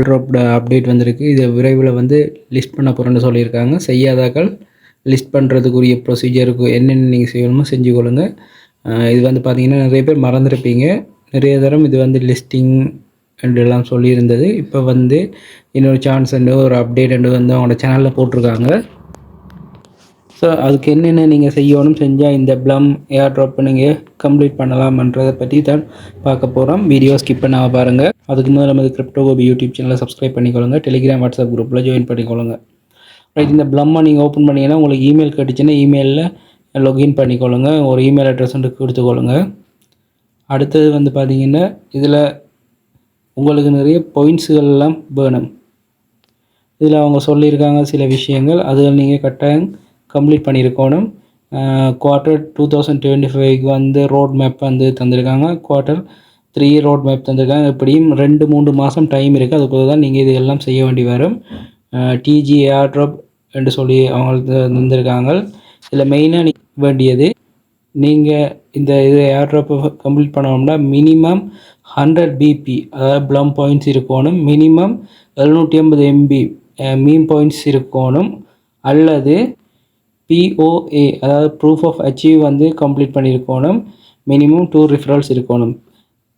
Drop update வந்திருக்கு. இதை விரைவில் வந்து லிஸ்ட் பண்ண போகிறேன்னு சொல்லியிருக்காங்க. செய்யாதாக்கள் லிஸ்ட் பண்ணுறதுக்குரிய ப்ரொசீஜருக்கு என்னென்ன நீங்கள் செய்யணுமோ செஞ்சு கொள்ளுங்க. இது வந்து பார்த்திங்கன்னா நிறைய பேர் மறந்துருப்பீங்க. நிறைய தரம் இது வந்து லிஸ்டிங் எல்லாம் சொல்லியிருந்தது. இப்போ வந்து இன்னொரு சான்ஸ் ஒரு அப்டேட் அண்டு வந்து அவங்களோட சேனலில் போட்டிருக்காங்க. ஸோ அதுக்கு என்னென்ன நீங்கள் செய்யணும் செஞ்சால் இந்த ப்ளம் ஏர் ட்ராப்பை நீங்கள் கம்ப்ளீட் பண்ணலாம்ன்றதை பற்றி தான் பார்க்க போகிறோம் வீடியோ ஸ்கிப் பண்ணாமல் பாருங்கள் அதுக்கு முதல்ல நமது கிரிப்டோகோபி யூடியூப் சேனலை சப்ஸ்கிரைப் பண்ணிக்கொள்ளுங்க. டெலிகிராம் வாட்ஸ்அப் குரூப்பில் ஜாயின் பண்ணிக்கொள்ளுங்க. ரைட் இந்த ப்ளம்மை நீங்கள் ஓப்பன் பண்ணீங்கன்னா உங்களுக்கு இமெயில் கேட்டுச்சுன்னா இமெயிலில் login பண்ணிக்கொள்ளுங்க. ஒரு இமெயில் அட்ரஸ் வந்து கொடுத்துக்கொள்ளுங்க. அடுத்தது வந்து பார்த்தீங்கன்னா இதில் உங்களுக்கு நிறைய பாயிண்ட்ஸுகள்லாம் வேணும். இதில் அவங்க சொல்லியிருக்காங்க சில விஷயங்கள். அதில் நீங்கள் கட்டாயம் கம்ப்ளீட் பண்ணியிருக்கணும். குவார்ட்டர் டூ தௌசண்ட் டுவெண்ட்டி ஃபைவ்க்கு வந்து ரோட் மேப் வந்து தந்திருக்காங்க. குவார்ட்டர் த்ரீ ரோட் மேப் தந்திருக்காங்க. இப்படியும் ரெண்டு மூன்று மாதம் டைம் இருக்குது அதுக்குள்ள தான் நீங்கள் இது எல்லாம் செய்ய வேண்டி வரும். டிஜி ஏர்ட்ராப் என்று சொல்லி அவங்களுக்கு தந்திருக்காங்க. இதில் மெயினாக வேண்டியது நீங்கள் இந்த இது ஏர்ட்ராப்பை கம்ப்ளீட் பண்ணணும்னா மினிமம் ஹண்ட்ரட் பிபி அதாவது ப்ளம் பாயிண்ட்ஸ் இருக்கணும். மினிமம் எழுநூற்றி ஐம்பது எம்பி மீன் பாயிண்ட்ஸ் இருக்கணும். அல்லது பிஓஏ அதாவது ப்ரூஃப் ஆஃப் அச்சீவ் வந்து கம்ப்ளீட் பண்ணியிருக்கணும் மினிமம் டூ ரிஃபரல்ஸ் இருக்கணும்.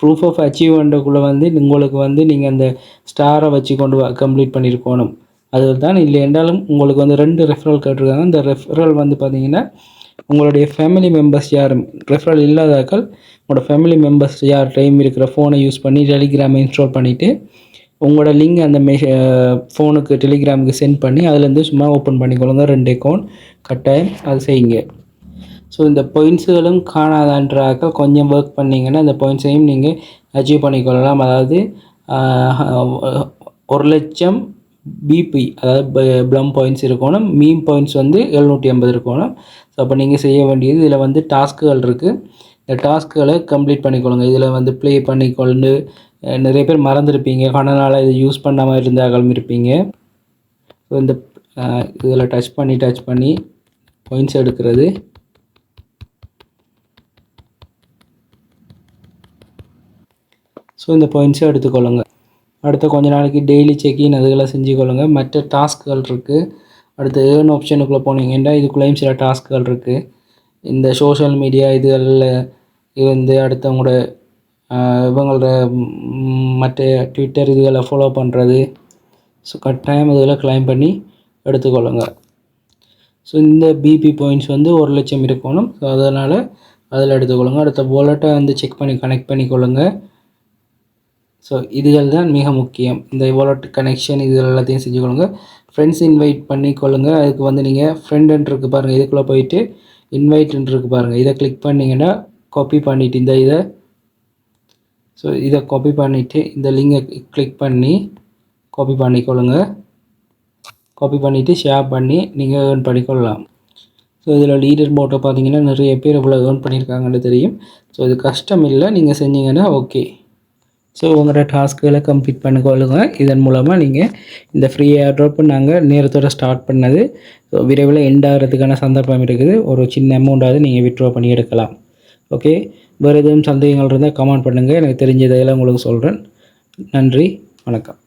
ப்ரூஃப் ஆஃப் அச்சீவ்மெண்ட்டுக்குள்ளே வந்து உங்களுக்கு வந்து நீங்கள் அந்த ஸ்டாரை வச்சு கொண்டு கம்ப்ளீட் பண்ணியிருக்கணும் அது தான் இல்லை என்றாலும் உங்களுக்கு வந்து ரெண்டு ரெஃபரல் கேட்டிருக்காங்க. இந்த ரெஃபரல் வந்து பார்த்தீங்கன்னா உங்களுடைய ஃபேமிலி மெம்பர்ஸ் யாரும் ரெஃபரல் இல்லாதாக்கள் உங்களோட ஃபேமிலி மெம்பர்ஸ் யார் டைம் இருக்கிற ஃபோனை யூஸ் பண்ணி டெலிகிராமை இன்ஸ்டால் பண்ணிவிட்டு உங்களோட லிங்க் அந்த மெ ஃபோனுக்கு டெலிகிராமுக்கு சென்ட் பண்ணி அதுலேருந்து சும்மா ஓப்பன் பண்ணிக்கொள்ளுங்க ரெண்டு அக்கௌண்ட் கட்டாயம் அது செய்யுங்க. ஸோ இந்த பாயிண்ட்ஸுகளும் காணாதான்றாக்க கொஞ்சம் ஒர்க் பண்ணிங்கன்னா இந்த பாயிண்ட்ஸையும் நீங்கள் அச்சீவ் பண்ணிக்கொள்ளலாம். அதாவது ஒரு லட்சம் பிபி அதாவது ப்ளம் பாயிண்ட்ஸ் இருக்கணும். மீம் பாயிண்ட்ஸ் வந்து எழுநூற்றி ஐம்பது இருக்கணும். ஸோ அப்போ நீங்கள் செய்ய வேண்டியது இதில் வந்து டாஸ்க்குகள் இருக்குது இந்த டாஸ்க்குகளை கம்ப்ளீட் பண்ணிக்கொள்ளுங்க. இதில் வந்து ப்ளே பண்ணிக்கொண்டு நிறைய பேர் மறந்துருப்பீங்க. கணநாள் இதை யூஸ் பண்ணாமல் இருந்தாலும் இருப்பீங்க. ஸோ இந்த இதில் டச் பண்ணி டச் பண்ணி பாயிண்ட்ஸ் எடுக்கிறது. ஸோ இந்த பாயிண்ட்ஸை எடுத்துக்கொள்ளுங்க அடுத்த கொஞ்ச நாளைக்கு டெய்லி செக்கின் அதுகளை செஞ்சுக்கொள்ளுங்க மற்ற டாஸ்க்குகள் இருக்குது அடுத்து ஏர்ன் ஆப்ஷனுக்குள்ளே போனீங்கன்னா இதுக்குள்ளேயும் சில டாஸ்க்குகள் இருக்குது இந்த சோஷியல் மீடியா இதுகளில் இருந்து அடுத்தவங்களோட இவங்களோட மற்ற ட்விட்டர் இதுகளை ஃபாலோ பண்ணுறது ஸோ கட்டாயம் இதில் கிளைம் பண்ணி எடுத்துக்கொள்ளுங்க. ஸோ இந்த பிபி பாயிண்ட்ஸ் வந்து ஒரு லட்சம் இருக்கணும். ஸோ அதனால் அதில் எடுத்துக்கொள்ளுங்க. அடுத்த வாலெட்டை வந்து செக் பண்ணி கனெக்ட் பண்ணிக்கொள்ளுங்க ஸோ இதுகள் தான் மிக முக்கியம். இந்த வாலெட் கனெக்ஷன் இது எல்லாத்தையும் செஞ்சுக்கொள்ளுங்க ஃப்ரெண்ட்ஸ் இன்வைட் பண்ணிக்கொள்ளுங்க அதுக்கு வந்து நீங்கள் ஃப்ரெண்டுன்ட்ருக்கு பாருங்கள் இதுக்குள்ளே போயிட்டு இன்வைட்ன்னு பாருங்கள் இதை கிளிக் பண்ணிங்கன்னா காப்பி பண்ணிவிட்டு இந்த இதை ஸோ இதை காப்பி பண்ணிவிட்டு இந்த லிங்கை கிளிக் பண்ணி காப்பி பண்ணிக்கொள்ளுங்க. காப்பி பண்ணிவிட்டு ஷேர் பண்ணி நீங்கள் ஏர்ன் பண்ணிக்கொள்ளலாம். ஸோ இதில் லீடர் போட்டோ பார்த்தீங்கன்னா நிறைய பேர் இவ்வளோ ஏர்ன் பண்ணியிருக்காங்கன்னு தெரியும். ஸோ இது கஷ்டம் இல்லை நீங்கள் செஞ்சீங்கன்னா ஓகே ஸோ உங்களோட டாஸ்க்குகளை கம்ப்ளீட் பண்ணிக்கொள்ளுங்க. இதன் மூலமாக நீங்கள் இந்த ஃப்ரீ ஏர்ட்ராப்பு நாங்கள் நேரத்தோட ஸ்டார்ட் பண்ணது ஸோ விரைவில் எண்ட் ஆகிறதுக்கான சந்தர்ப்பம் இருக்குது. ஒரு சின்ன அமௌண்ட்டாவது நீங்கள் விட்ரா பண்ணி எடுக்கலாம். ஓகே வேறு எதுவும் சந்தேகங்கள் இருந்தால் கமெண்ட் பண்ணுங்கள் எனக்கு தெரிஞ்சதையெல்லாம் உங்களுக்கு சொல்கிறேன் நன்றி. வணக்கம்.